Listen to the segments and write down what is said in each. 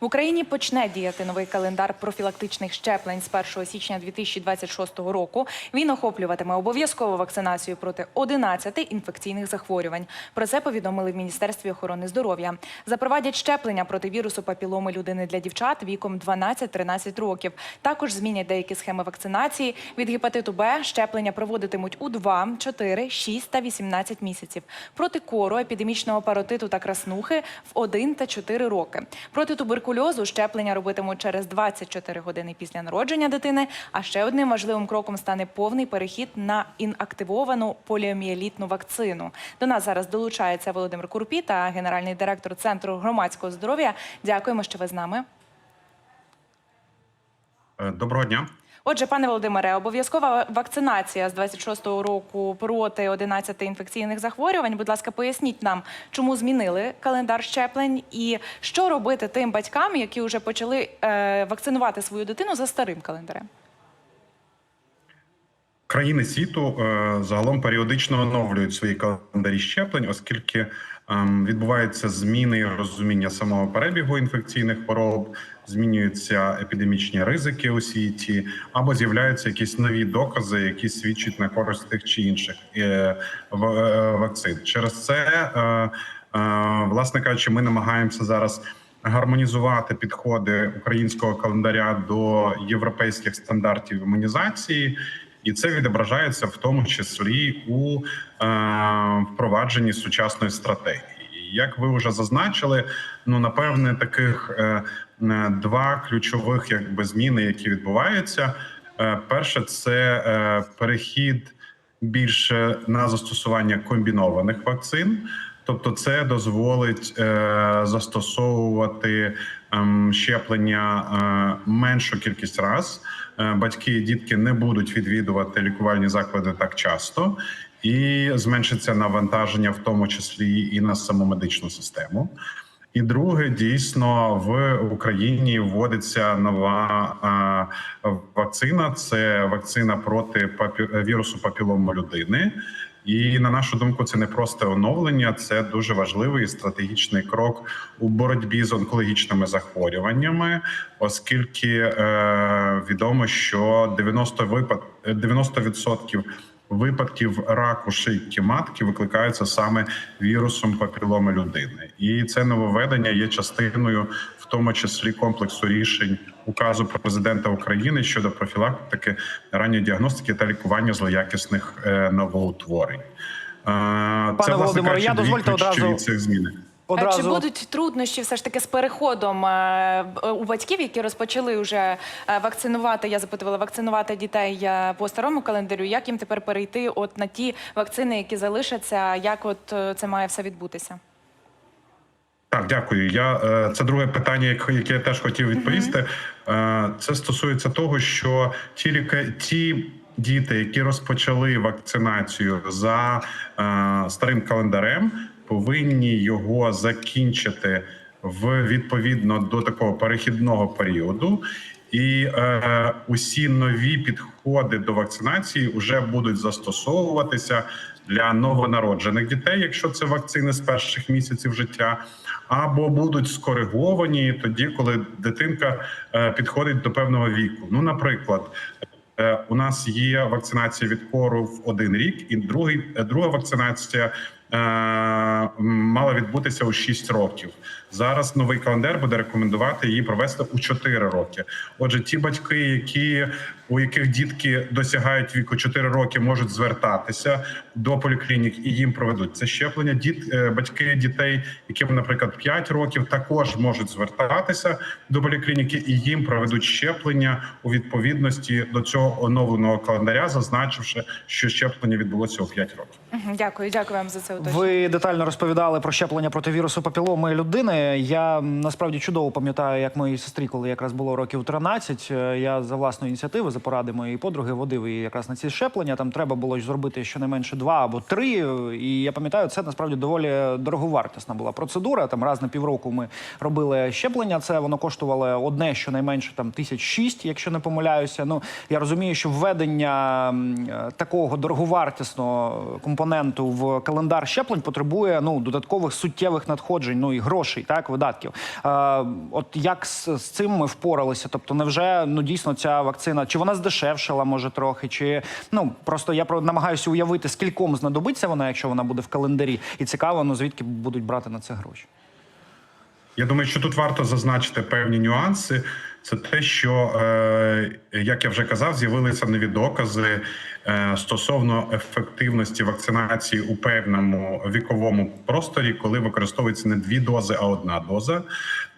В Україні почне діяти новий календар профілактичних щеплень з 1 січня 2026 року. Він охоплюватиме обов'язкову вакцинацію проти 11 інфекційних захворювань. Про це повідомили в Міністерстві охорони здоров'я. Запровадять щеплення проти вірусу папіломи людини для дівчат віком 12-13 років. Також змінять деякі схеми вакцинації. Від гепатиту Б щеплення проводитимуть у 2, 4, 6 та 18 місяців. Проти кору, епідемічного паротиту та краснухи в 1 та 4 роки. Проти туберкульозу щеплення робитимуть через 24 години після народження дитини. А ще одним важливим кроком стане повний перехід на інактивовану поліомієлітну вакцину. До нас зараз долучається Володимир Курпі та генеральний директор Центру громадського здоров'я. Дякуємо, що ви з нами. Е, Доброго дня. Отже, пане Володимире, обов'язкова вакцинація з 26-го року проти 11 інфекційних захворювань. Будь ласка, поясніть нам, чому змінили календар щеплень і що робити тим батькам, які вже почали е, вакцинувати свою дитину за старим календарем. Країни світу е, загалом періодично оновлюють свої календарі щеплень, оскільки ем, відбуваються зміни розуміння самого перебігу інфекційних хвороб, змінюються епідемічні ризики у світі, або з'являються якісь нові докази, які свідчать на користь тих чи інших е, е, вакцин. Через це, власне кажучи, ми намагаємося зараз. Гармонізувати підходи українського календаря до європейських стандартів імунізації, і це відображається в тому числі у е, впровадженні сучасної стратегії. Як ви вже зазначили, ну напевне, таких е, е, два ключових якби зміни, які відбуваються. Е, перше, це е, перехід більше на застосування комбінованих вакцин. Тобто, це дозволить е, застосовувати ем, щеплення е, меншу кількість раз. Е, батьки і дітки не будуть відвідувати лікувальні заклади так часто, і зменшиться навантаження, в тому числі і на саму медичну систему. І друге, дійсно в Україні вводиться нова а, вакцина. Це вакцина проти папі... вірусу папілому людини. І на нашу думку, це не просто оновлення, це дуже важливий стратегічний крок у боротьбі з онкологічними захворюваннями, оскільки е, відомо, що 90 випад 90% випадків раку шийки матки викликаються саме вірусом папіломи людини, і це нововведення є частиною, в тому числі комплексу рішень указу президента України щодо профілактики, ранньої діагностики та лікування злоякісних е, новоутворень. Е, Це, власне Володимире, кажучи, я дозвольте ключові одразу- цих зміни. А Одразу Чи будуть труднощі все ж таки з переходом е, у батьків, які розпочали вже е, вакцинувати? Я запитувала вакцинувати дітей е, по старому календарю. Як їм тепер перейти от на ті вакцини, які залишаться? Як от е, це має все відбутися? Так, дякую. Я е, це друге питання, яке я теж хотів відповісти. Е, Це стосується того, що ті ліка... ті діти, які розпочали вакцинацію за е, старим календарем, повинні його закінчити в відповідно до такого перехідного періоду. І е, усі нові підходи до вакцинації вже будуть застосовуватися для новонароджених дітей, якщо це вакцини з перших місяців життя, або будуть скориговані тоді, коли дитинка е, підходить до певного віку. Ну, наприклад. Е, У нас є вакцинація від кору в один рік, і другий е, друга вакцинація мала відбутися у 6 років. Зараз новий календар буде рекомендувати її провести у 4 роки. Отже, ті батьки, які у яких дітки досягають віку 4 роки, можуть звертатися до поліклінік і їм проведуть це щеплення. Діт е, батьки дітей, яким, наприклад, 5 років, також можуть звертатися до поліклініки і їм проведуть щеплення у відповідності до цього оновленого календаря, зазначивши, що щеплення відбулося у 5 років. Дякую, дякую вам за це уточнення. ви детально розповідали про щеплення проти вірусу папіломи людини. Я насправді чудово пам'ятаю, як моїй сестрі, коли якраз було років 13, е, я за власної ініціативи, за поради моєї подруги, водив її якраз на ці щеплення. Там треба було зробити щонайменше два або три. І я пам'ятаю, це насправді доволі дороговартісна була процедура. Там раз на півроку ми робили щеплення. Це воно коштувало одне щонайменше там тисяч шість, якщо не помиляюся. Ну я розумію, що введення е, такого дороговартісного компоненту в календар щеплень потребує ну додаткових суттєвих надходжень, ну і грошей, так видатків. Е, от як з, з цим ми впоралися? Тобто, невже ну дійсно ця вакцина чи вона здешевшала, може трохи, чи ну просто я про намагаюся уявити, скільком знадобиться вона, якщо вона буде в календарі, і цікаво, ну звідки будуть брати на це гроші. Я думаю, що тут варто зазначити певні нюанси. Це те, що, е, як я вже казав, з'явилися нові докази е, стосовно ефективності вакцинації у певному віковому просторі, коли використовується не дві дози, а одна доза.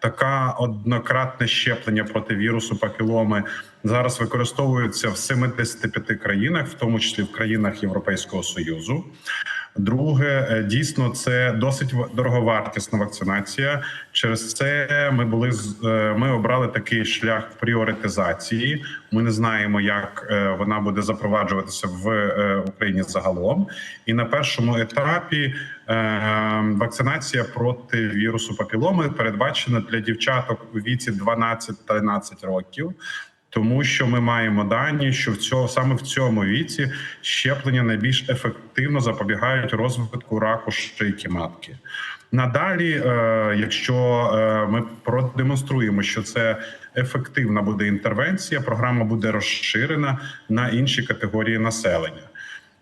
Така однократне щеплення проти вірусу папіломи зараз використовується в 75 країнах, в тому числі в країнах Європейського союзу. Друге, е, дійсно, це досить дороговартісна вакцинація. Через це ми були е, ми обрали такий шлях пріоритизації. Ми не знаємо, як е, вона буде запроваджуватися в Україні загалом. І на першому етапі вакцинація проти вірусу папіломи передбачена для дівчаток у віці 12-13 років. Тому що ми маємо дані, що в цьому саме в цьому віці щеплення найбільш ефективно запобігають розвитку раку шийки матки. Надалі, е, якщо е, ми продемонструємо, що це ефективна буде інтервенція, програма буде розширена на інші категорії населення.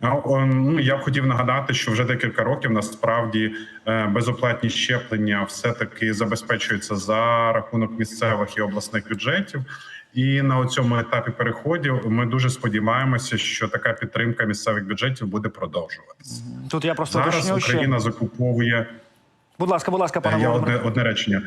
Ну я б хотів нагадати, що вже декілька років насправді е, безоплатні щеплення все таки забезпечуються за рахунок місцевих і обласних бюджетів. І на цьому етапі переходів ми дуже сподіваємося, що така підтримка місцевих бюджетів буде продовжуватися. Тут я просто Зараз ще. Україна закуповує Будь ласка, будь ласка, пане я одне одне речення.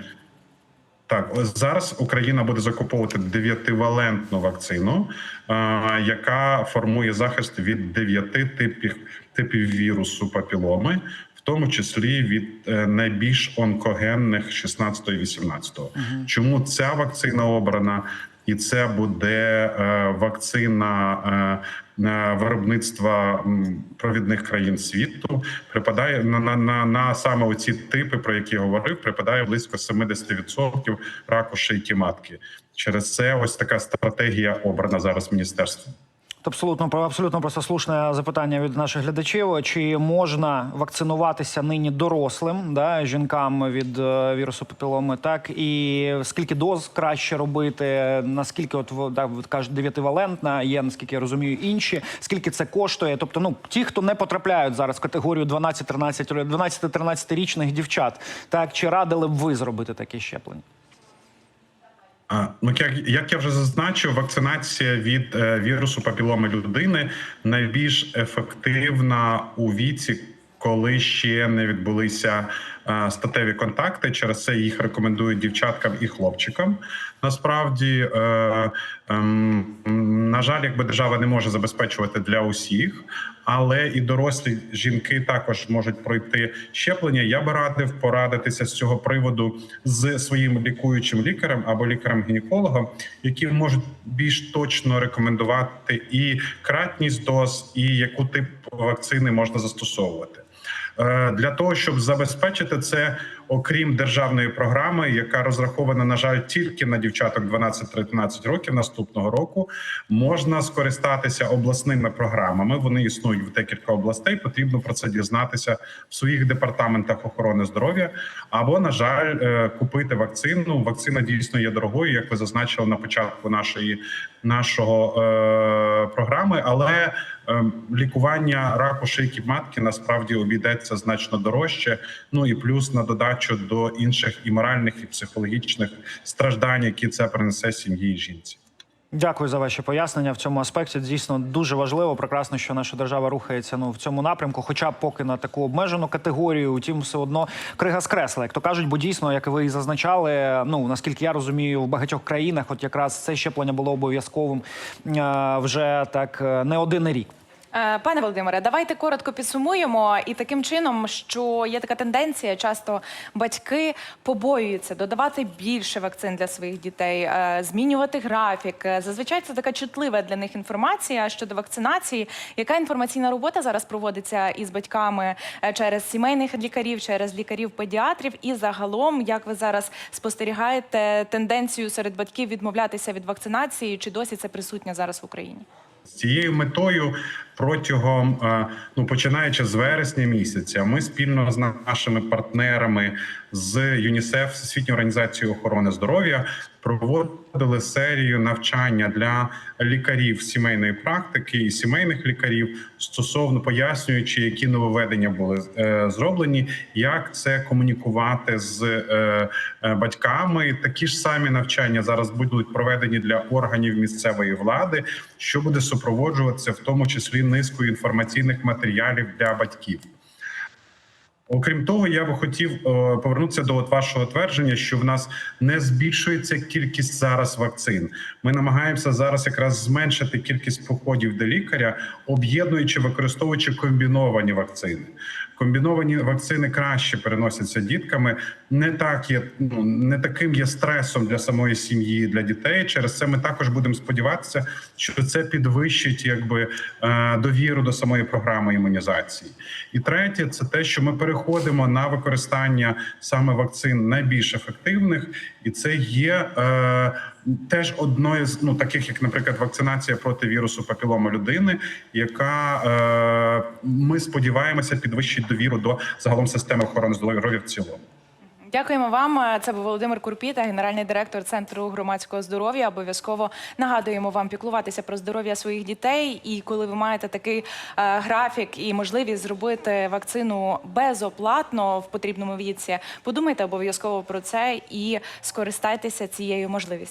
Так, зараз Україна буде закуповувати дев'ятивалентну вакцину, е, яка формує захист від дев'яти типів типів вірусу папіломи, в тому числі від е, найбільш онкогенних 16 і 18. Чому ця вакцина обрана? І це буде е, вакцина е, е, виробництва провідних країн світу. Припадає на, на, на, на саме оці типи, про які я говорив, припадає близько 70% раку шийки матки. Через це ось така стратегія обрана зараз міністерством. Абсолютно абсолютно просто слушне запитання від наших глядачів. Чи можна вакцинуватися нині дорослим, да, жінкам від е, вірусу папіломи, так і скільки доз краще робити? Наскільки от так ви дев'ятивалентна, є наскільки я розумію, інші, скільки це коштує? Тобто, ну ті, хто не потрапляють зараз в категорію 12-13 12-13 річних дівчат, так чи радили б ви зробити таке щеплення? Ну, як, як я вже зазначив, вакцинація від е, вірусу папіломи людини найбільш ефективна у віці, коли ще не відбулися е, статеві контакти. Через це їх рекомендують дівчаткам і хлопчикам. Насправді, е, ем, на жаль, якби держава не може забезпечувати для усіх, але і дорослі жінки також можуть пройти щеплення. Я би радив порадитися з цього приводу з своїм лікуючим лікарем або лікарем-гінекологом, які можуть більш точно рекомендувати і кратність доз, і яку тип вакцини можна застосовувати. Е, Для того щоб забезпечити це, окрім державної програми, яка розрахована, на жаль, тільки на дівчаток 12-13 років наступного року, можна скористатися обласними програмами. Вони існують в декілька областей. Потрібно про це дізнатися в своїх департаментах охорони здоров'я. Або, на жаль, е, купити вакцину. Вакцина дійсно є дорогою, як ви зазначили на початку нашої нашого е, програми, але е, лікування раку шийки матки насправді обійдеться значно дорожче. Ну і плюс на додачу до інших і моральних, і психологічних страждань, які це принесе сім'ї і жінці. Дякую за ваші пояснення в цьому аспекті. Дійсно дуже важливо. Прекрасно, що наша держава рухається ну в цьому напрямку, хоча поки на таку обмежену категорію. Утім, все одно крига скресла, як то кажуть, бо дійсно, як ви і зазначали, ну наскільки я розумію, в багатьох країнах, от якраз це щеплення було обов'язковим е, вже так е, не один рік. Е, Пане Володимире, давайте коротко підсумуємо і таким чином, що є така тенденція, часто батьки побоюються додавати більше вакцин для своїх дітей, е, змінювати графік. Е, Зазвичай це така чутлива для них інформація щодо вакцинації. Яка інформаційна робота зараз проводиться із батьками через сімейних лікарів, через лікарів-педіатрів? І загалом, як ви зараз спостерігаєте тенденцію серед батьків відмовлятися від вакцинації? Чи досі це присутнє зараз в Україні? З цією метою протягом е, ну починаючи з вересня місяця, ми спільно з нашими партнерами з ЮНІСЕФ, Всесвітньою організацією охорони здоров'я, проводили серію навчання для лікарів сімейної практики і сімейних лікарів стосовно пояснюючи, які нововведення були е, зроблені, як це комунікувати з е, батьками. Такі ж самі навчання зараз будуть проведені для органів місцевої влади, що буде супроводжуватися в тому числі низкою інформаційних матеріалів для батьків. Окрім того, я би хотів е, повернутися до от вашого твердження, що в нас не збільшується кількість зараз вакцин. Ми намагаємося зараз якраз зменшити кількість походів до лікаря, об'єднуючи, використовуючи комбіновані вакцини. Комбіновані вакцини краще переносяться дітками. Не так є ну не таким є стресом для самої сім'ї, для дітей. Через це ми також будемо сподіватися, що це підвищить якби е, довіру до самої програми імунізації. І третє, це те, що ми переходимо на використання саме вакцин найбільш ефективних, і це є е, теж одною з ну таких, як, наприклад, вакцинація проти вірусу папілома людини, яка е, ми сподіваємося підвищить довіру до загалом системи охорони здоров'я в цілому. Дякуємо вам. Це був Володимир Курпіта, генеральний директор Центру громадського здоров'я. Обов'язково нагадуємо вам піклуватися про здоров'я своїх дітей. І коли ви маєте такий е, графік і можливість зробити вакцину безоплатно в потрібному віці, подумайте обов'язково про це і скористайтеся цією можливістю.